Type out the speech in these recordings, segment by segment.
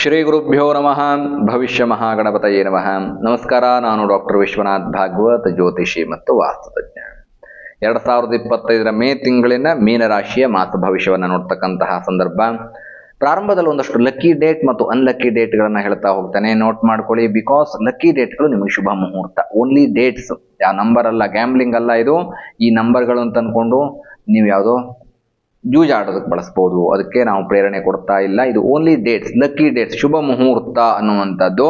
ಶ್ರೀ ಗುರುಭ್ಯೋ ನಮಃ. ಭವಿಷ್ಯ ಮಹಾಗಣಪತಯೇ ನಮಃ. ನಮಸ್ಕಾರ, ನಾನು ಡಾಕ್ಟರ್ ವಿಶ್ವನಾಥ್ ಭಾಗವತ್, ಜ್ಯೋತಿಷಿ ಮತ್ತು ವಾಸ್ತುತಜ್ಞ. ಎರಡು ಸಾವಿರದ ಇಪ್ಪತ್ತೈದರ ಮೇ ತಿಂಗಳಿನ ಮೀನರಾಶಿಯ ಮಾಸ ಭವಿಷ್ಯವನ್ನು ನೋಡ್ತಕ್ಕಂತಹ ಸಂದರ್ಭ. ಪ್ರಾರಂಭದಲ್ಲಿ ಒಂದಷ್ಟು ಲಕ್ಕಿ ಡೇಟ್ ಮತ್ತು ಅನ್ಲಕ್ಕಿ ಡೇಟ್ಗಳನ್ನು ಹೇಳ್ತಾ ಹೋಗ್ತಾನೆ. ನೋಟ್ ಮಾಡ್ಕೊಳ್ಳಿ ಬಿಕಾಸ್ ಲಕ್ಕಿ ಡೇಟ್ಗಳು ನಿಮಗೆ ಶುಭ ಮುಹೂರ್ತ. ಓನ್ಲಿ ಡೇಟ್ಸ್ ಯಾವ ನಂಬರ್ ಅಲ್ಲ ಗ್ಯಾಮ್ಲಿಂಗ್ ಅಲ್ಲ ಇದು. ಈ ನಂಬರ್ಗಳು ಅಂತ ಅಂದ್ಕೊಂಡು ನೀವು ಯಾವುದೋ ಜೂಜಾಡೋದಕ್ಕೆ ಬಳಸ್ಬೋದು. ಅದಕ್ಕೆ ನಾವು ಪ್ರೇರಣೆ ಕೊಡ್ತಾ ಇಲ್ಲ. ಇದು ಓನ್ಲಿ ಡೇಟ್ಸ್ ಲಕ್ಕಿ ಡೇಟ್ಸ್ ಶುಭ ಮುಹೂರ್ತ ಅನ್ನುವಂಥದ್ದು.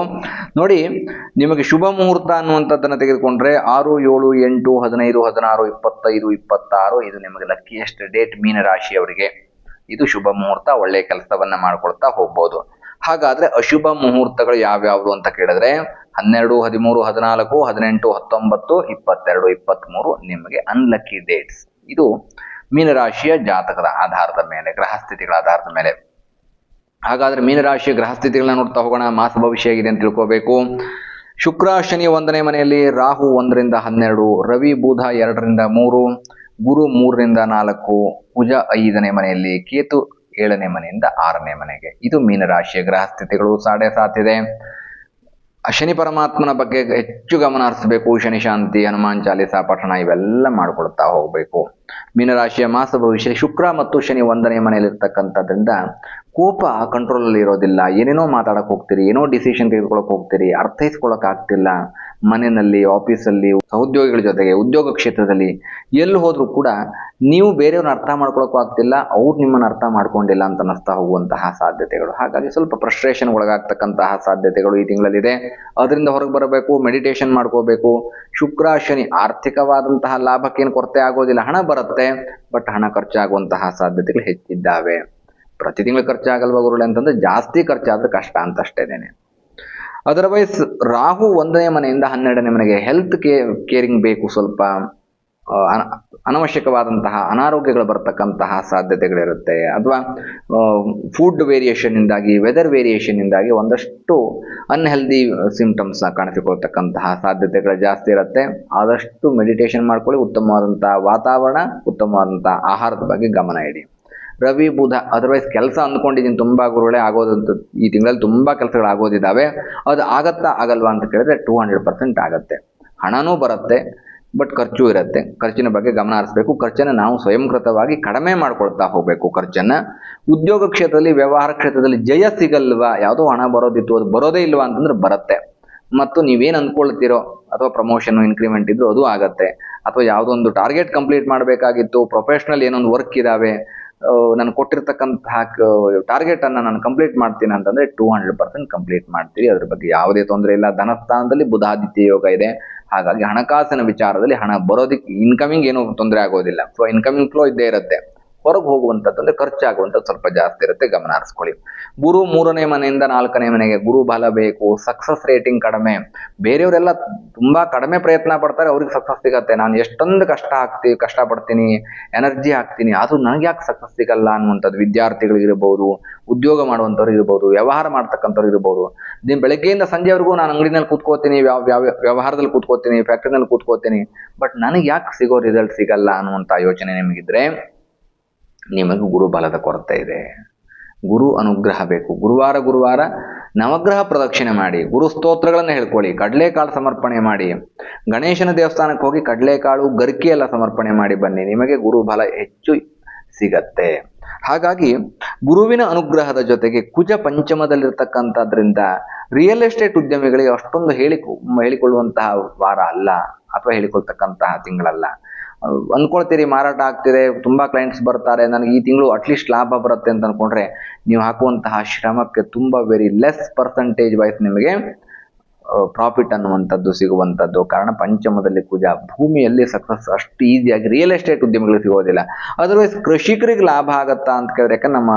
ನೋಡಿ, ನಿಮಗೆ ಶುಭ ಮುಹೂರ್ತ ಅನ್ನುವಂಥದ್ದನ್ನು ತೆಗೆದುಕೊಂಡ್ರೆ ಆರು, ಏಳು, ಎಂಟು, ಹದಿನೈದು, ಹದಿನಾರು, ಇಪ್ಪತ್ತೈದು, ಇಪ್ಪತ್ತಾರು, ಇದು ನಿಮಗೆ ಲಕ್ಕಿಯೆಸ್ಟ್ ಡೇಟ್ ಮೀನರಾಶಿಯವರಿಗೆ. ಇದು ಶುಭ ಮುಹೂರ್ತ ಒಳ್ಳೆಯ ಕೆಲಸವನ್ನ ಮಾಡ್ಕೊಳ್ತಾ ಹೋಗ್ಬೋದು. ಹಾಗಾದ್ರೆ ಅಶುಭ ಮುಹೂರ್ತಗಳು ಯಾವ್ಯಾವುದು ಅಂತ ಕೇಳಿದ್ರೆ, ಹನ್ನೆರಡು, ಹದಿಮೂರು, ಹದಿನಾಲ್ಕು, ಹದಿನೆಂಟು, ಹತ್ತೊಂಬತ್ತು, ಇಪ್ಪತ್ತೆರಡು ಇಪ್ಪತ್ತ್ಮೂರು ನಿಮಗೆ ಅನ್ಲಕ್ಕಿ ಡೇಟ್ಸ್ ಇದು ಮೀನರಾಶಿಯ ಜಾತಕದ ಆಧಾರದ ಮೇಲೆ ಗ್ರಹ ಸ್ಥಿತಿಗಳ ಆಧಾರದ ಮೇಲೆ. ಹಾಗಾದ್ರೆ ಮೀನರಾಶಿಯ ಗ್ರಹಸ್ಥಿತಿಗಳನ್ನ ನೋಡ್ತಾ ಹೋಗೋಣ. ಮಾಸ ಭವಿಷ್ಯ ಹೇಗಿದೆ ಅಂತ ತಿಳ್ಕೋಬೇಕು. ಶುಕ್ರ, ಶನಿ ಒಂದನೇ ಮನೆಯಲ್ಲಿ, ರಾಹು ಒಂದರಿಂದ ಹನ್ನೆರಡು, ರವಿ, ಬುಧ ಎರಡರಿಂದ ಮೂರು, ಗುರು ಮೂರರಿಂದ ನಾಲ್ಕು ಕುಜ ಐದನೇ ಮನೆಯಲ್ಲಿ, ಕೇತು ಏಳನೇ ಮನೆಯಿಂದ ಆರನೇ ಮನೆಗೆ. ಇದು ಮೀನರಾಶಿಯ ಗ್ರಹಸ್ಥಿತಿಗಳು. ಸಾಡೆ ಸಾತಿದೆ ಶನಿ ಪರಮಾತ್ಮನ ಬಗ್ಗೆ ಹೆಚ್ಚು ಗಮನ ಹರಿಸಬೇಕು ಶನಿ ಶಾಂತಿ, ಹನುಮಾನ್ ಚಾಲಿಸ, ಪಠಣ ಇವೆಲ್ಲ ಮಾಡ್ಕೊಳ್ತಾ ಹೋಗಬೇಕು. ಮೀನರಾಶಿಯ ಮಾಸ ಭವಿಷ್ಯ ಶುಕ್ರ ಮತ್ತು ಶನಿ ಒಂದನೇ ಮನೆಯಲ್ಲಿರ್ತಕ್ಕಂಥದ್ರಿಂದ ಕೋಪ ಕಂಟ್ರೋಲಲ್ಲಿ ಇರೋದಿಲ್ಲ. ಏನೇನೋ ಮಾತಾಡಕ್ಕೆ ಹೋಗ್ತೀರಿ, ಏನೋ ಡಿಸಿಷನ್ ತೆಗೆದುಕೊಳ್ಳೋಕೆ ಹೋಗ್ತೀರಿ ಅರ್ಥೈಸ್ಕೊಳ್ಳೋಕೆ ಆಗ್ತಿಲ್ಲ. ಮನೆಯಲ್ಲಿ ಆಫೀಸಲ್ಲಿ ಸಹೋದ್ಯೋಗಿಗಳ ಜೊತೆಗೆ, ಉದ್ಯೋಗ ಕ್ಷೇತ್ರದಲ್ಲಿ ಎಲ್ಲಿ ಹೋದರೂ ಕೂಡ ನೀವು ಬೇರೆಯವ್ರನ್ನ ಅರ್ಥ ಮಾಡ್ಕೊಳಕ್ಕೂ ಆಗ್ತಿಲ್ಲ, ಅವ್ರು ನಿಮ್ಮನ್ನ ಅರ್ಥ ಮಾಡ್ಕೊಂಡಿಲ್ಲ ಅಂತ ಅನ್ನಿಸ್ತಾ ಹೋಗುವಂತಹ ಸಾಧ್ಯತೆಗಳು. ಹಾಗಾಗಿ ಸ್ವಲ್ಪ ಫ್ರಸ್ಟ್ರೇಷನ್ ಒಳಗಾಗ್ತಕ್ಕಂತಹ ಸಾಧ್ಯತೆಗಳು ಈ ತಿಂಗಳಲ್ಲಿದೆ. ಅದರಿಂದ ಹೊರಗೆ ಬರಬೇಕು ಮೆಡಿಟೇಷನ್ ಮಾಡ್ಕೋಬೇಕು. ಶುಕ್ರ, ಶನಿ ಆರ್ಥಿಕವಾದಂತಹ ಲಾಭಕ್ಕೇನು ಕೊರತೆ ಆಗೋದಿಲ್ಲ, ಹಣ ಬರುತ್ತೆ ಬಟ್ ಹಣ ಖರ್ಚಾಗುವಂತಹ ಸಾಧ್ಯತೆಗಳು ಹೆಚ್ಚಿದ್ದಾವೆ. ಪ್ರತಿ ತಿಂಗಳು ಖರ್ಚಾಗಲ್ವ ಗುರುಳೆ ಅಂತಂದ್ರೆ ಜಾಸ್ತಿ ಖರ್ಚಾದ್ರೆ ಕಷ್ಟ ಅಂತ ಅಷ್ಟೇನೆ ಅದರ್ವೈಸ್ ರಾಹು ಒಂದನೇ ಮನೆಯಿಂದ ಹನ್ನೆರಡನೇ ಮನೆಗೆ ಹೆಲ್ತ್ ಕೇ ಕೇರಿಂಗ್ ಬೇಕು ಸ್ವಲ್ಪ ಅನವಶ್ಯಕವಾದಂತಹ ಅನಾರೋಗ್ಯಗಳು ಬರ್ತಕ್ಕಂತಹ ಸಾಧ್ಯತೆಗಳಿರುತ್ತೆ. ಅಥವಾ ಫುಡ್ ವೇರಿಯೇಷನ್ನಿಂದಾಗಿ ವೆದರ್ ವೇರಿಯೇಷನ್ನಿಂದಾಗಿ ಒಂದಷ್ಟು ಅನ್ಹೆಲ್ದಿ ಸಿಂಪ್ಟಮ್ಸ್ನ ಕಾಣಿಸಿಕೊಳ್ತಕ್ಕಂತಹ ಸಾಧ್ಯತೆಗಳು ಜಾಸ್ತಿ ಇರುತ್ತೆ. ಆದಷ್ಟು ಮೆಡಿಟೇಷನ್ ಮಾಡ್ಕೊಳ್ಳಿ. ಉತ್ತಮವಾದಂತಹ ವಾತಾವರಣ, ಉತ್ತಮವಾದಂತಹ ಆಹಾರದ ಬಗ್ಗೆ ಗಮನ ಇಡಿ. ರವಿ, ಬುಧ ಅದರ್ವೈಸ್ ಕೆಲಸ ಅಂದ್ಕೊಂಡಿದ್ದೀನಿ. ತುಂಬಾ ಗುರುಗಳೇ ಆಗೋದಂತ ಈ ತಿಂಗಳಲ್ಲಿ ತುಂಬಾ ಕೆಲಸಗಳು ಆಗೋದಿದ್ದಾವೆ ಅದು ಆಗತ್ತಾ ಆಗಲ್ವಾ ಅಂತ ಕೇಳಿದ್ರೆ ಟೂ ಹಂಡ್ರೆಡ್ ಪರ್ಸೆಂಟ್ ಆಗುತ್ತೆ. ಹಣನೂ ಬರುತ್ತೆ ಬಟ್ ಖರ್ಚು ಇರುತ್ತೆ. ಖರ್ಚಿನ ಬಗ್ಗೆ ಗಮನ ಹರಿಸಬೇಕು. ಖರ್ಚನ್ನು ನಾವು ಸ್ವಯಂಕೃತವಾಗಿ ಕಡಿಮೆ ಮಾಡ್ಕೊಳ್ತಾ ಹೋಗಬೇಕು ಖರ್ಚನ್ನು. ಉದ್ಯೋಗ ಕ್ಷೇತ್ರದಲ್ಲಿ, ವ್ಯವಹಾರ ಕ್ಷೇತ್ರದಲ್ಲಿ ಜಯ ಸಿಗಲ್ವಾ? ಯಾವುದೋ ಹಣ ಬರೋದಿತ್ತು, ಅದು ಬರೋದೇ ಇಲ್ವಾ ಅಂತಂದ್ರೆ ಬರುತ್ತೆ. ಮತ್ತು ನೀವೇನು ಅಂದ್ಕೊಳ್ತೀರೋ, ಅಥವಾ ಪ್ರಮೋಷನ್ ಇನ್ಕ್ರಿಮೆಂಟ್ ಇದ್ರೂ ಅದು ಆಗತ್ತೆ. ಅಥವಾ ಯಾವುದೋ ಒಂದು ಟಾರ್ಗೆಟ್ ಕಂಪ್ಲೀಟ್ ಮಾಡಬೇಕಾಗಿತ್ತು ಪ್ರೊಫೆಷ್ನಲ್ ಏನೊಂದು ವರ್ಕ್ ಇದಾವೆ ನಾನು ಕೊಟ್ಟಿರ್ತಕ್ಕಂತಹ ಟಾರ್ಗೆಟ್ ಅನ್ನ ನಾನು ಕಂಪ್ಲೀಟ್ ಮಾಡ್ತೀನಿ ಅಂತಂದ್ರೆ ಟೂ ಹಂಡ್ರೆಡ್ ಪರ್ಸೆಂಟ್ ಕಂಪ್ಲೀಟ್ ಮಾಡ್ತೀರಿ ಅದ್ರ ಬಗ್ಗೆ ಯಾವುದೇ ತೊಂದರೆ ಇಲ್ಲ. ಧನಸ್ಥಾನದಲ್ಲಿ ಬುಧಾದಿತ್ಯ ಯೋಗ ಇದೆ. ಹಾಗಾಗಿ ಹಣಕಾಸಿನ ವಿಚಾರದಲ್ಲಿ ಹಣ ಬರೋದಕ್ಕೆ ಇನ್ಕಮಿಂಗ್ ಏನು ತೊಂದರೆ ಆಗೋದಿಲ್ಲ. ಸೊ ಇನ್ಕಮಿಂಗ್ ಫ್ಲೋ ಇದ್ದೇ ಇರುತ್ತೆ. ಹೊರಗೆ ಹೋಗುವಂಥದ್ದು ಅಂದ್ರೆ ಖರ್ಚಾಗುವಂಥದ್ದು ಸ್ವಲ್ಪ ಜಾಸ್ತಿ ಇರುತ್ತೆ, ಗಮನ ಹರಿಸ್ಕೊಳ್ಳಿ. ಗುರು ಮೂರನೇ ಮನೆಯಿಂದ ನಾಲ್ಕನೇ ಮನೆಗೆ ಗುರು ಬಲ ಬೇಕು ಸಕ್ಸಸ್ ರೇಟಿಂಗ್ ಕಡಿಮೆ. ಬೇರೆಯವರೆಲ್ಲ ತುಂಬ ಕಡಿಮೆ ಪ್ರಯತ್ನ ಪಡ್ತಾರೆ, ಅವ್ರಿಗೆ ಸಕ್ಸಸ್ ಸಿಗತ್ತೆ. ನಾನು ಎಷ್ಟೊಂದು ಕಷ್ಟ ಹಾಕ್ತಿ ಕಷ್ಟಪಡ್ತೀನಿ ಎನರ್ಜಿ ಹಾಕ್ತೀನಿ ಅದು ನನಗೆ ಯಾಕೆ ಸಕ್ಸಸ್ ಸಿಗಲ್ಲ ಅನ್ನುವಂಥದ್ದು ವಿದ್ಯಾರ್ಥಿಗಳಿಗಿರ್ಬೋದು ಉದ್ಯೋಗ ಮಾಡುವಂಥವ್ರು ಇರ್ಬೋದು, ವ್ಯವಹಾರ ಮಾಡ್ತಕ್ಕಂಥವ್ರು ಇರ್ಬೋದು. ದಿನ ಬೆಳಗ್ಗೆಯಿಂದ ಸಂಜೆವರೆಗೂ ನಾನು ಅಂಗಡಿನಲ್ಲಿ ಕೂತ್ಕೋತೀನಿ ವ್ಯಾವ ವ್ಯಾವ- ವ್ಯವಹಾರದಲ್ಲಿ ಕೂತ್ಕೋತೀನಿ ಫ್ಯಾಕ್ಟ್ರಿನಲ್ಲಿ ಕೂತ್ಕೋತೀನಿ ಬಟ್ ನನಗೆ ಯಾಕೆ ಸಿಗೋ ರಿಸಲ್ಟ್ ಸಿಗಲ್ಲ ಅನ್ನುವಂಥ ಯೋಚನೆ ನಿಮಗಿದ್ರೆ ನಿಮಗೆ ಗುರುಬಲದ ಕೊರತೆ ಇದೆ. ಗುರು ಅನುಗ್ರಹ ಬೇಕು. ಗುರುವಾರ ಗುರುವಾರ ನವಗ್ರಹ ಪ್ರದಕ್ಷಿಣೆ ಮಾಡಿ, ಗುರು ಸ್ತೋತ್ರಗಳನ್ನು ಹೇಳ್ಕೊಳ್ಳಿ, ಕಡಲೆಕಾಳು ಸಮರ್ಪಣೆ ಮಾಡಿ, ಗಣೇಶನ ದೇವಸ್ಥಾನಕ್ಕೆ ಹೋಗಿ ಕಡಲೆಕಾಳು ಗರ್ಕಿ ಎಲ್ಲ ಸಮರ್ಪಣೆ ಮಾಡಿ ಬನ್ನಿ, ನಿಮಗೆ ಗುರು ಬಲ ಹೆಚ್ಚು ಸಿಗತ್ತೆ. ಹಾಗಾಗಿ ಗುರುವಿನ ಅನುಗ್ರಹದ ಜೊತೆಗೆ ಕುಜ ಪಂಚಮದಲ್ಲಿರ್ತಕ್ಕಂಥದ್ರಿಂದ ರಿಯಲ್ ಎಸ್ಟೇಟ್ ಉದ್ಯಮಿಗಳಿಗೆ ಅಷ್ಟೊಂದು ಹೇಳಿ ಹೇಳಿಕೊಳ್ಳುವಂತಹ ವಾರ ಅಲ್ಲ, ಅಥವಾ ಹೇಳಿಕೊಳ್ತಕ್ಕಂತಹ ತಿಂಗಳಲ್ಲ. ಅಂದ್ಕೊಳ್ತೀರಿ ಮಾರಾಟ ಆಗ್ತಿದೆ, ತುಂಬಾ ಕ್ಲೈಂಟ್ಸ್ ಬರ್ತಾರೆ, ನನಗೆ ಈ ತಿಂಗಳು ಅಟ್ಲೀಸ್ಟ್ ಲಾಭ ಬರುತ್ತೆ ಅಂತ ಅನ್ಕೊಂಡ್ರೆ ನೀವು ಹಾಕುವಂತಹ ಶ್ರಮಕ್ಕೆ ತುಂಬಾ ವೆರಿ ಲೆಸ್ ಪರ್ಸೆಂಟೇಜ್ ವೈಸ್ ನಿಮಗೆ ಪ್ರಾಫಿಟ್ ಅನ್ನುವಂಥದ್ದು ಸಿಗುವಂಥದ್ದು. ಕಾರಣ ಪಂಚಮದಲ್ಲಿ ಪೂಜಾ ಭೂಮಿಯಲ್ಲಿ ಸಕ್ಸಸ್ ಅಷ್ಟು ಈಸಿಯಾಗಿ ರಿಯಲ್ ಎಸ್ಟೇಟ್ ಉದ್ಯಮಿಗಳಿಗೆ ಸಿಗೋದಿಲ್ಲ. ಅದರ್ವೈಸ್ ಕೃಷಿಕರಿಗೆ ಲಾಭ ಆಗತ್ತಾ ಅಂತ ಕೇಳಿದ್ರೆ ಯಾಕಂದ್ರೆ ನಮ್ಮ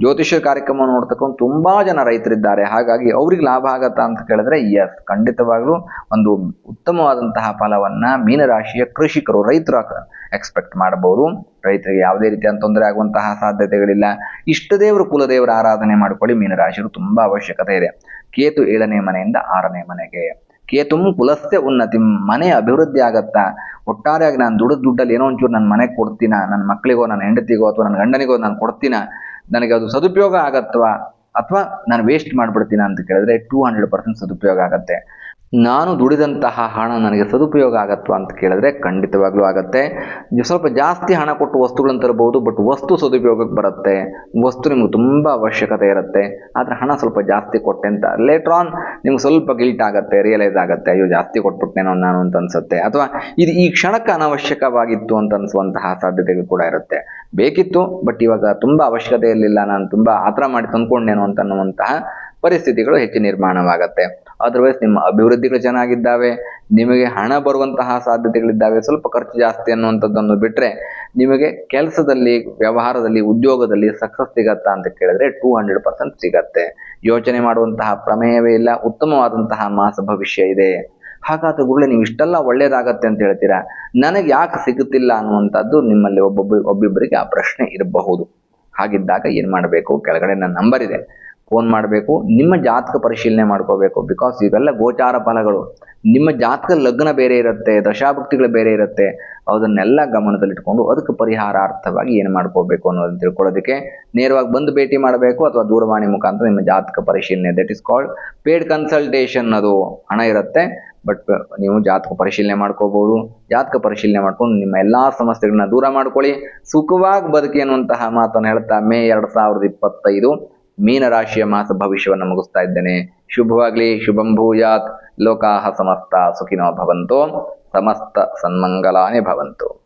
ಜ್ಯೋತಿಷ್ಯ ಕಾರ್ಯಕ್ರಮ ನೋಡ್ತಕ್ಕಂಥ ತುಂಬಾ ಜನ ರೈತರಿದ್ದಾರೆ. ಹಾಗಾಗಿ ಅವ್ರಿಗೆ ಲಾಭ ಆಗತ್ತಾ ಅಂತ ಕೇಳಿದ್ರೆ ಎಸ್ ಖಂಡಿತವಾಗ್ಲೂ ಒಂದು ಉತ್ತಮವಾದಂತಹ ಫಲವನ್ನ ಮೀನರಾಶಿಯ ಕೃಷಿಕರು, ರೈತರು ಎಕ್ಸ್ಪೆಕ್ಟ್ ಮಾಡಬಹುದು. ರೈತರಿಗೆ ಯಾವುದೇ ರೀತಿಯ ತೊಂದರೆ ಆಗುವಂತಹ ಸಾಧ್ಯತೆಗಳಿಲ್ಲ. ಇಷ್ಟ ದೇವರು, ಕುಲದೇವರ ಆರಾಧನೆ ಮಾಡ್ಕೊಳ್ಳಿ. ಮೀನರಾಶಿಯರು ತುಂಬಾ ಅವಶ್ಯಕತೆ ಇದೆ. ಕೇತು ಏಳನೇ ಮನೆಯಿಂದ ಆರನೇ ಮನೆಗೆ. ಕೇತುಂ ಕುಲಸ್ಯ ಉನ್ನತಿ. ಮನೆ ಅಭಿವೃದ್ಧಿ ಆಗತ್ತಾ? ಒಟ್ಟಾರೆಯಾಗಿ ನಾನು ದುಡ್ಡು ದುಡ್ಡಲ್ಲಿ ಏನೋ ಒಂಚೂರು ನನ್ನ ಮನೆಗೆ ಕೊಡ್ತೀನ? ನನ್ನ ಮಕ್ಕಳಿಗೋ ನನ್ನ ಹೆಂಡತಿಗೋ ಅಥವಾ ನನ್ನ ಗಂಡನಿಗೋ ನಾನು ಕೊಡ್ತೀನ? ನನಗೆ ಅದು ಸದುಪಯೋಗ ಆಗತ್ವಾ? ಅಥವಾ ನಾನು ವೇಸ್ಟ್ ಮಾಡ್ಬಿಡ್ತೀನ ಅಂತ ಕೇಳಿದ್ರೆ ಟೂ ಹಂಡ್ರೆಡ್ ಪರ್ಸೆಂಟ್ ಸದುಪಯೋಗ ಆಗುತ್ತೆ. ನಾನು ದುಡಿದಂತಹ ಹಣ ನನಗೆ ಸದುಪಯೋಗ ಆಗತ್ವಾ ಅಂತ ಕೇಳಿದ್ರೆ ಖಂಡಿತವಾಗ್ಲೂ ಆಗತ್ತೆ. ಸ್ವಲ್ಪ ಜಾಸ್ತಿ ಹಣ ಕೊಟ್ಟು ವಸ್ತುಗಳನ್ನು ತರಬಹುದು ಬಟ್ ವಸ್ತು ಸದುಪಯೋಗಕ್ಕೆ ಬರುತ್ತೆ. ವಸ್ತು ನಿಮ್ಗೆ ತುಂಬ ಅವಶ್ಯಕತೆ ಇರುತ್ತೆ. ಆದರೆ ಹಣ ಸ್ವಲ್ಪ ಜಾಸ್ತಿ ಕೊಟ್ಟೆ ಅಂತ. ಲೇಟರ್ ಆನ್ ನಿಮ್ಗೆ ಸ್ವಲ್ಪ ಗಿಲ್ಟ್ ಆಗುತ್ತೆ ರಿಯಲೈಸ್ ಆಗುತ್ತೆ. ಅಯ್ಯೋ, ಜಾಸ್ತಿ ಕೊಟ್ಬಿಟ್ಟೇನೋ ನಾನು ಅಂತ ಅನ್ಸುತ್ತೆ. ಅಥವಾ ಇದು ಈ ಕ್ಷಣಕ್ಕೆ ಅನವಶ್ಯಕವಾಗಿತ್ತು ಅಂತ ಅನಿಸುವಂತಹ ಸಾಧ್ಯತೆಗಳು ಕೂಡ ಇರುತ್ತೆ. ಬೇಕಿತ್ತು ಬಟ್ ಇವಾಗ ತುಂಬ ಅವಶ್ಯಕತೆ ಇರಲಿಲ್ಲ. ನಾನು ತುಂಬ ಆತರ ಮಾಡಿ ತಂದ್ಕೊಂಡೇನು ಅಂತ ಅನ್ನುವಂತಹ ಪರಿಸ್ಥಿತಿಗಳು ಹೆಚ್ಚು ನಿರ್ಮಾಣವಾಗತ್ತೆ. ಅದರ್ವೈಸ್ ನಿಮ್ಮ ಅಭಿವೃದ್ಧಿಗಳು ಚೆನ್ನಾಗಿದ್ದಾವೆ, ನಿಮಗೆ ಹಣ ಬರುವಂತಹ ಸಾಧ್ಯತೆಗಳಿದ್ದಾವೆ, ಸ್ವಲ್ಪ ಖರ್ಚು ಜಾಸ್ತಿ ಅನ್ನುವಂಥದ್ದನ್ನು ಬಿಟ್ಟರೆ ನಿಮಗೆ ಕೆಲಸದಲ್ಲಿ, ವ್ಯವಹಾರದಲ್ಲಿ, ಉದ್ಯೋಗದಲ್ಲಿ ಸಕ್ಸಸ್ ಸಿಗತ್ತಾ ಅಂತ ಕೇಳಿದ್ರೆ ಟೂ ಹಂಡ್ರೆಡ್ ಪರ್ಸೆಂಟ್ ಸಿಗತ್ತೆ. ಯೋಚನೆ ಮಾಡುವಂತಹ ಪ್ರಮೇಯವೇ ಇಲ್ಲ, ಉತ್ತಮವಾದಂತಹ ಮಾಸ ಭವಿಷ್ಯ ಇದೆ. ಹಾಗಾದ್ರೆ ಗುರುಳೆ ನೀವು ಇಷ್ಟೆಲ್ಲ ಒಳ್ಳೇದಾಗತ್ತೆ ಅಂತ ಹೇಳ್ತೀರಾ? ನನಗೆ ಯಾಕೆ ಸಿಗುತ್ತಿಲ್ಲ ಅನ್ನುವಂಥದ್ದು ನಿಮ್ಮಲ್ಲಿ ಒಬ್ಬೊಬ್ಬ ಒಬ್ಬಿಬ್ಬರಿಗೆ ಆ ಪ್ರಶ್ನೆ ಇರಬಹುದು. ಹಾಗಿದ್ದಾಗ ಏನು ಮಾಡಬೇಕು? ಕೆಳಗಡೆ ನನ್ನ ನಂಬರ್ ಇದೆ. ಫೋನ್ ಮಾಡಬೇಕು. ನಿಮ್ಮ ಜಾತಕ ಪರಿಶೀಲನೆ ಮಾಡ್ಕೋಬೇಕು. ಬಿಕಾಸ್ ಇವೆಲ್ಲ ಗೋಚಾರ ಫಲಗಳು. ನಿಮ್ಮ ಜಾತಕ ಲಗ್ನ ಬೇರೆ ಇರುತ್ತೆ, ದಶಾಭಕ್ತಿಗಳು ಬೇರೆ ಇರುತ್ತೆ. ಅದನ್ನೆಲ್ಲ ಗಮನದಲ್ಲಿಟ್ಕೊಂಡು ಅದಕ್ಕೆ ಪರಿಹಾರಾರ್ಥವಾಗಿ ಏನು ಮಾಡ್ಕೋಬೇಕು ಅನ್ನೋದನ್ನ ತಿಳ್ಕೊಳ್ಳೋದಕ್ಕೆ ನೇರವಾಗಿ ಬಂದು ಭೇಟಿ ಮಾಡಬೇಕು ಅಥವಾ ದೂರವಾಣಿ ಮುಖಾಂತರ ನಿಮ್ಮ ಜಾತಕ ಪರಿಶೀಲನೆ. That is called paid consultation ಅದು. ಹಣ ಇರುತ್ತೆ. ಬಟ್ ನೀವು ಜಾತಕ ಪರಿಶೀಲನೆ ಮಾಡ್ಕೋಬಹುದು ಜಾತಕ ಪರಿಶೀಲನೆ ಮಾಡ್ಕೊಂಡು ನಿಮ್ಮ ಎಲ್ಲಾ ಸಮಸ್ಯೆಗಳನ್ನ ದೂರ ಮಾಡ್ಕೊಳ್ಳಿ. ಸುಖವಾಗಿ ಬದುಕಿ ಅನ್ನುವಂತಹ ಮಾತನ್ನು ಹೇಳ್ತಾ ಮೇ ಎರಡ್ ಸಾವಿರದ ಇಪ್ಪತ್ತೈದು ಮೀನರಾಶಿಯ ಮಾಸ ಭವಿಷ್ಯವನ್ನು ಮುಗಿಸ್ತಾ ಇದ್ದೇನೆ. ಶುಭವಾಗ್ಲಿ, ಶುಭಂ ಭೂಯಾತ್. ಲೋಕಾಹ ಸಮಸ್ತ ಸುಖಿನೋ ಭವಂತೋ. ಸಮಸ್ತ ಸನ್ಮಂಗಲಾನೇ ಭವಂತು.